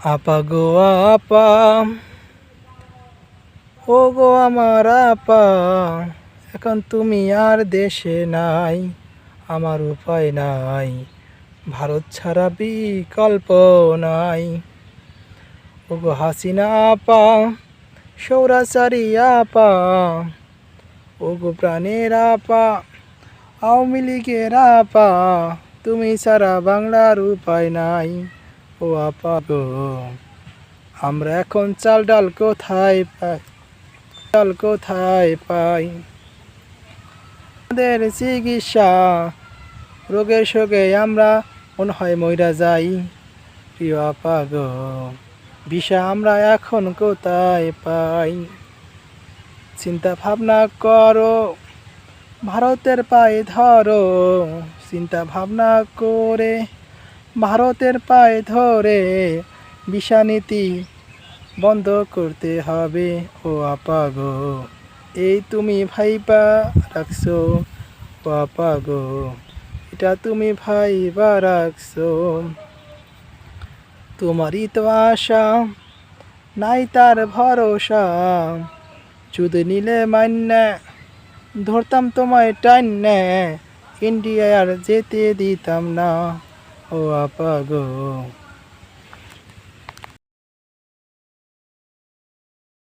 আপা গো আপা ও গো আমার আপা এখন তুমি আর দেশে নাই, আমার উপায় নাই, ভারত ছাড়া বিকল্প নাই। ও গো হাসিনা আপা সৌরাচারী আপা ও গো প্রাণের আপা আওয়ামী লীগের আপা তুমি ছাড়া বাংলার উপায় নাই। ও আপা গো। আমরা এখন চাল ডাল কোথায় পাই? চাল কোথায় পাই? আমাদের চিকিৎসা রোগের শোকে আমরা মনে হয় মইরা যাই। প্রিয় আপা গো, বিষা আমরা এখন কোথায় পাই? চিন্তা ভাবনা করো, ভারতের পায়ে ধরো। চিন্তা ভাবনা করে ভারতের পায়ে ধরে বিষানীতি বন্ধ করতে হবে, ও আপা গো। এই তুমি ভাইবা রাখছো, ও আপা গো। এটা তুমি ভাইবা রাখছো। তোমারই তো আশা, নাই তার ভরসা। যদি নিলে মান্যা ধরতাম তোমায় টান্যা ইন্ডিয়া আর যেতে দিতাম না। ও আপা গো